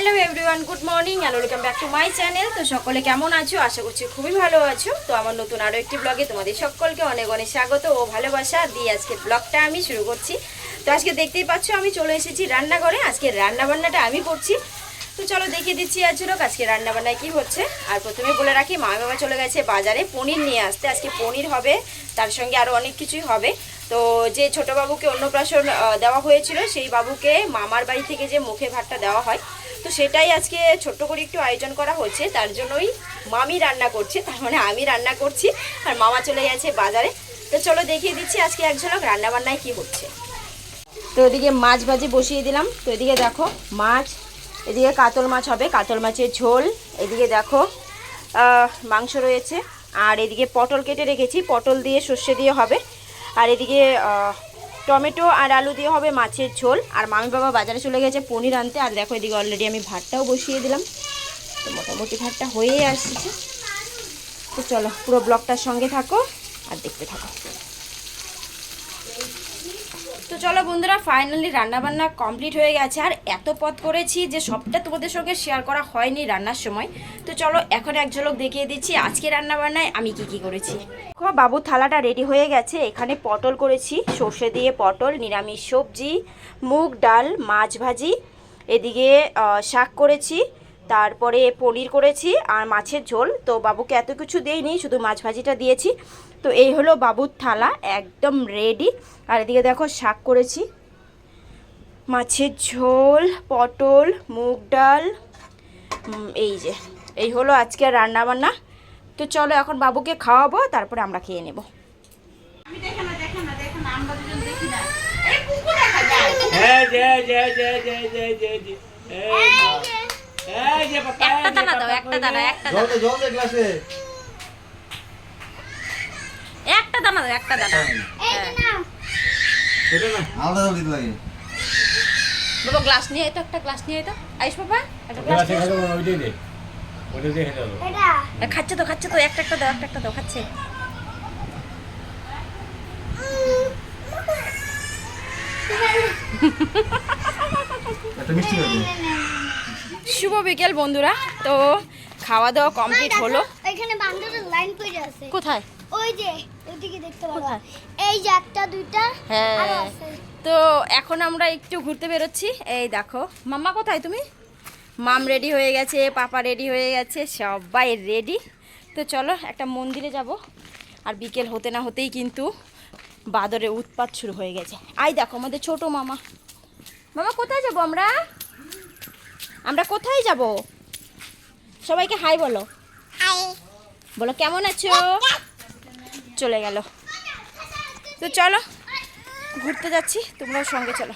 Hello everyone good morning and welcome back to my channel তো সকলে কেমন আছো? আশা করছি খুবই ভালো আছো। তো আমার নতুন আরও একটি ব্লগে তোমাদের সকলকে অনেক অনেক স্বাগত ও ভালোবাসা। দিয়ে আজকে ব্লগটা আমি শুরু করছি। তো আজকে দেখতেই পাচ্ছ, আমি চলে এসেছি রান্নাঘরে। আজকে রান্নাবান্নাটা আমি করছি। তো চলো দেখিয়ে দিচ্ছি আজ লোক আজকে রান্নাবান্নায় কী হচ্ছে। আর প্রথমে বলে রাখি মা বাবা চলে গেছে বাজারে পনির নিয়ে আসতে। আজকে পনির হবে, তার সঙ্গে আরও অনেক কিছুই হবে। তো যে ছোট বাবুকে অন্নপ্রাশন দেওয়া হয়েছিল, সেই বাবুকে মামার বাড়ি থেকে যে মুখে ভাতটা দেওয়া হয় তো সেটাই আজকে ছোট্ট করে একটু আয়োজন করা হচ্ছে। তার জন্যই মামি রান্না করছে, তার মানে আমি রান্না করছি আর মামা চলে গেছে বাজারে। তো চলো দেখিয়ে দিচ্ছি আজকে এক ঝলক রান্না বান্নায় কী হচ্ছে। তো এদিকে মাছ ভাজি বসিয়ে দিলাম। তো এদিকে দেখো মাছ, এদিকে কাতল মাছ হবে, কাতল মাছের ঝোল। এদিকে দেখো মাংস রয়েছে। আর এদিকে পটল কেটে রেখেছি, পটল দিয়ে সর্ষে দিয়ে হবে। আর এদিকে টমেটো আর আলু দিয়ে হবে মাছের ঝোল। আর মামি বাবা বাজারে চলে গেছে পনির আনতে। আর দেখো এদিকে অলরেডি আমি ভাতটাও বসিয়ে দিলাম। তো মোটামুটি ভাতটা হয়ে আসছে। তো চলো পুরো ব্লকটার সঙ্গে থাকো আর দেখতে থাকো। তো চলো বন্ধুরা ফাইনালি রান্নাবান্না কমপ্লিট হয়ে গেছে। আর এত পথ করেছি যে সবটা তোমাদের সঙ্গে শেয়ার করা হয়নি রান্নার সময়। তো চলো, এখন এক ঝলক দেখিয়ে দিচ্ছি আজকে রান্নাবান্নায় আমি কি কি করেছি। বাবুর থালাটা রেডি হয়ে গেছে। এখানে পটল করেছি, সর্ষে দিয়ে পটল, নিরামিষ সবজি, মুগ ডাল, মাছ ভাজি, এদিকে শাক করেছি, তারপরে পনির করেছি, আর মাছের ঝোল। তো বাবুকে এত কিছু দেইনি, শুধু মাছ ভাজিটা দিয়েছি। তো এই হলো বাবুর থালা একদম রেডি আর এদিকে দেখো শাক করেছি মাছের ঝোল পটল মুগ ডাল এই যে এই হলো আজকে রান্না বান্না তো চলো এখন বাবুকে খাওয়াবো তারপরে আমরা খেয়ে নেব একটা দানা দাও একটা দানা? একটা জল দানা দে জল দে গ্লাসে একটা দানা একটা দানা না। আলাদা জল দিতে লাগে। বাবা গ্লাস নিয়ে আয় তো একটা গ্লাস নিয়ে আইস বাবা একটা গ্লাস আছে খালি ওইটাই দে। ওইটা দিয়ে খেতে হবে। খাচ্ছে তো খাচ্ছে তো একটা একটা দাও একটা একটা দাও খাচ্ছে। শুভ বিকেল বন্ধুরা। তো খাওয়া দাওয়া কমপ্লিট হলো। এখানে বান্দরের লাইন পড়ে আছে। কোথায়? ওই যে ওইদিকে দেখতে পাবো এই যে একটা দুইটা হ্যাঁ। তো এখন আমরা একটু ঘুরতে বেরোচ্ছি। এই দেখো মাম্মা কোথায় তুমি? মাম রেডি হয়ে গেছে পাপা রেডি হয়ে গেছে সবাই রেডি তো চলো একটা মন্দিরে যাব। আর বিকেল হতে না হতেই কিন্তু বাদরের উৎপাত শুরু হয়ে গেছে। আই দেখো আমাদের ছোট মামা। মামা কোথায় যাব আমরা? আমরা কোথায় যাব? সবাইকে হাই বলো। বলো কেমন আছো? চলে গেল। তো চলো ঘুরতে যাচ্ছি তোমরাও সঙ্গে চলো।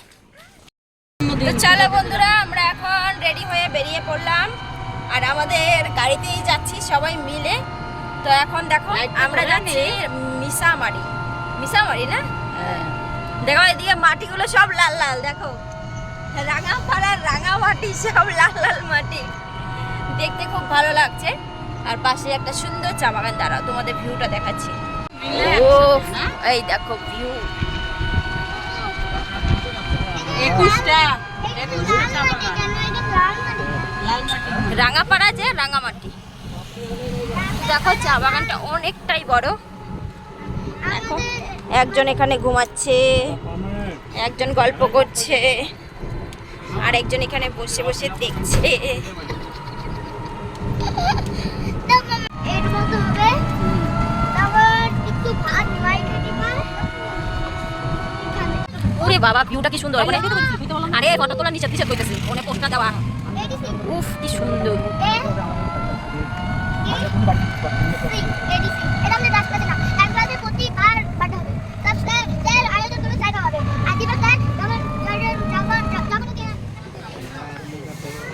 তো চলো বন্ধুরা আমরা এখন রেডি হয়ে বেরিয়ে পড়লাম। আর আমাদের গাড়িতেই যাচ্ছি সবাই মিলে। তো এখন দেখো আমরা যাচ্ছি মিসামারি মিসামারি না? দেখো এদিকে মাটিগুলো সব লাল লাল দেখো। রাঙা পাড়ার রাঙা মাটি সব লাল লাল মাটি। দেখতে খুব ভালো লাগছে। আর পাশে একটা সুন্দর চা বাগান দাঁড়াও তোমাদের ভিউটা দেখাচ্ছি। ও এই দেখো ভিউ একুশটা। রাঙাপাড়া যে রাঙামাটি। দেখো চা বাগানটা অনেকটাই বড়। দেখো একজন এখানে ঘুমাচ্ছে একজন গল্প করছে আর একজন এখানে বসে বসে দেখছে। বাবা ভিউটা কি সুন্দর? মানে আরে ফটো তোলা নিচে নিচে কইতেছি ফোনে পোস্টটা দেওয়া। উফ কি সুন্দর।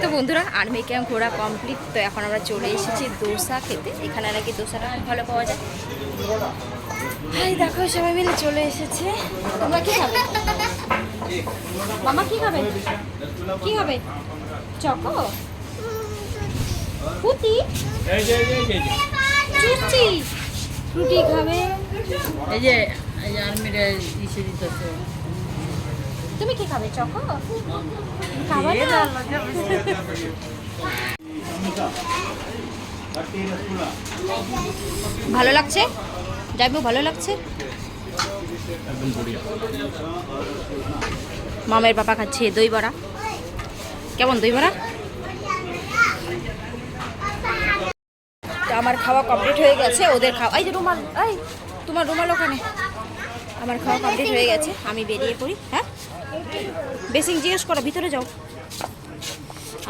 তো বন্ধুরা আর্মি ক্যাম্প ঘোরা কমপ্লিট তো এখন আমরা চলে এসেছি দোসা খেতে। এখানে নাকি দোসাটা খুব ভালো পাওয়া যায়। হাই দেখো সবাই মিলে চলে এসেছে। তোমরা কি খাবে? মামা কি খাবে? কি হবে চকো? পুতি এই যে, এই যে, এই যে, চুচি? রুটি খাবে? এই যে এই যে আর্মিরা ইসে দিতেছে। তুমি কি খাবে চকো? খাবে না? ভালো লাগছে? যাইবো ভালো লাগছে? মামের বাবা খাচ্ছে দই বড়া। কেমন দই বড়া? আমার খাওয়া কমপ্লিট হয়ে গেছে, ওদের খাওয়া এই যে রুমাল, এই, তোমার রুমাল ওখানে। আমার খাওয়া কমপ্লিট হয়ে গেছে, আমি বেরিয়ে পড়ি হ্যাঁ? বেসিং জিজ্ঞেস করো, ভিতরে যাও।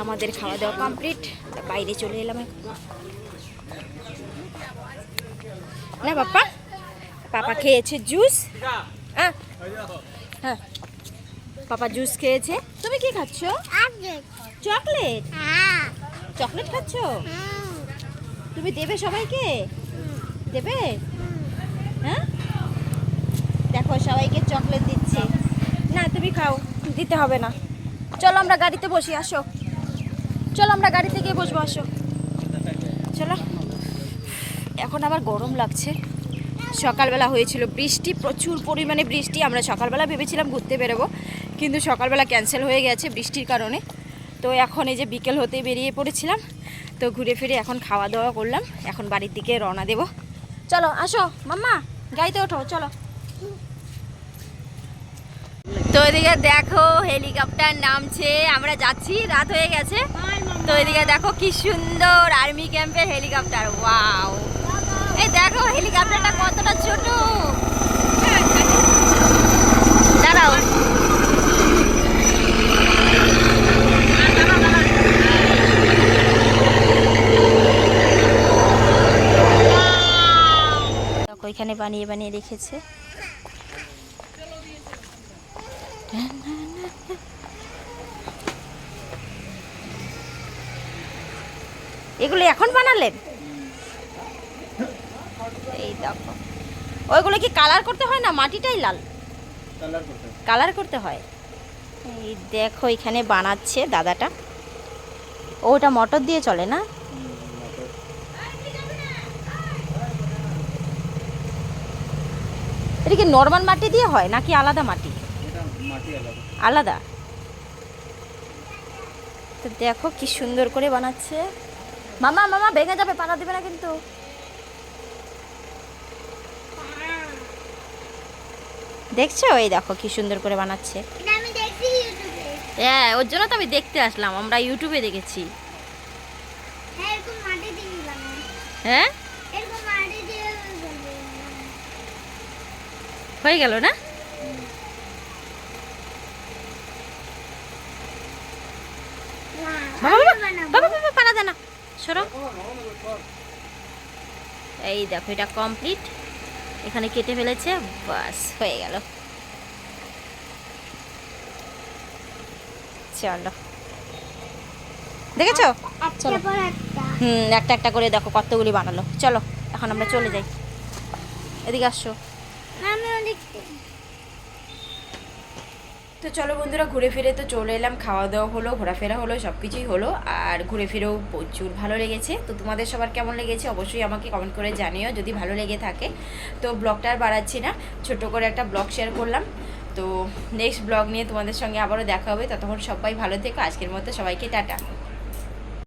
আমাদের খাওয়া দাওয়া কমপ্লিট, বাইরে চলে এলাম না, বাপ্পা? পাপা খেয়েছে জুস। হ্যাঁ হ্যাঁ। পাপা জুস খেয়েছে। তুমি কি খাচ্ছ? চকলেট। চকলেট খাচ্ছ? তুমি দেবে সবাইকে? দেবে? হ্যাঁ? দেখো, সবাইকে চকলেট দিচ্ছে। না, তুমি খাও, দিতে হবে না। চলো আমরা গাড়িতে বসি, আসো। চলো আমরা গাড়িতে গিয়ে বসবো, আসো। চলো। এখন আবার গরম লাগছে। সকালবেলা হয়েছিল। বৃষ্টি, প্রচুর পরিমাণে বৃষ্টি। আমরা সকালবেলা ভেবেছিলাম ঘুরতে বেরোবো, কিন্তু সকালবেলা ক্যান্সেল হয়ে গেছে বৃষ্টির কারণে। তো এখন এই যে বিকেল হতে বেরিয়ে পড়েছিলাম, তো ঘুরে ফিরে এখন খাওয়া দাওয়া করলাম। এখন বাড়ির দিকে রওনা দেব। চলো, আসো, মাম্মা, গাড়িতে ওঠো, চলো। তো এদিকে দেখো, হেলিকপ্টার নামছে। আমরা যাচ্ছি, রাত হয়ে গেছে। তো এদিকে দেখো কি সুন্দর আর্মি ক্যাম্পের হেলিকপ্টার। ওয়াও এই দেখো হেলিকপ্টারটা কতটা ছোট দাঁড়াও এখানে বানিয়ে বানিয়ে রেখেছে। এগুলো এখন বানালেন? এই দেখো। ওইগুলো কি কালার করতে হয় না? মাটিটাই লাল। কালার করতে হয়। এই দেখো এখানে বানাচ্ছে দাদাটা। ওটা মটর দিয়ে চলে না? এটা কি নর্মাল মাটি দিয়ে হয় নাকি আলাদা মাটি? আলাদা। তো দেখো কি সুন্দর করে বানাচ্ছে। মামা মামা ভেঙে যাবে পাড়া দিবে না কিন্তু। দেখছ? এই দেখো কি সুন্দর করে বানাচ্ছে। এটা আমি দেখছি ইউটিউবে। হ্যাঁ ওর জন্য তো আমি দেখতে আসলাম আমরা ইউটিউবে দেখেছি। হ্যাঁ এরকম মাটি দিয়ে বানায় হ্যাঁ এরকম মাটি দিয়ে বানায়। হয়ে গেল না? এই দেখো, এটা কমপ্লিট এখানে কেটে ফেলেছে, বাস, হয়ে গেল। চলো। দেখেছ? চলো। হুম, একটা একটা করে দেখো কতগুলি বানালো। চলো, এখন আমরা চলে যাই। এদিকে আসছো তো চলো বন্ধুরা, ঘুরে ফিরে তো চলে এলাম, খাওয়া দাওয়া হলো, ঘোরাফেরা হলো সব কিছুই হলো, আর ঘুরে ফিরেও প্রচুর ভালো লেগেছে। তো তোমাদের সবার কেমন লেগেছে অবশ্যই আমাকে কমেন্ট করে জানিও, যদি ভালো লেগে থাকে। তো ব্লগটা আর বাড়াচ্ছি না ছোট করে একটা ব্লগ শেয়ার করলাম। তো নেক্সট ব্লগ নিয়ে তোমাদের সঙ্গে আবারও দেখা হবে, ততক্ষণ সবাই ভালো থেকো, আজকের মতো সবাইকে টাটা।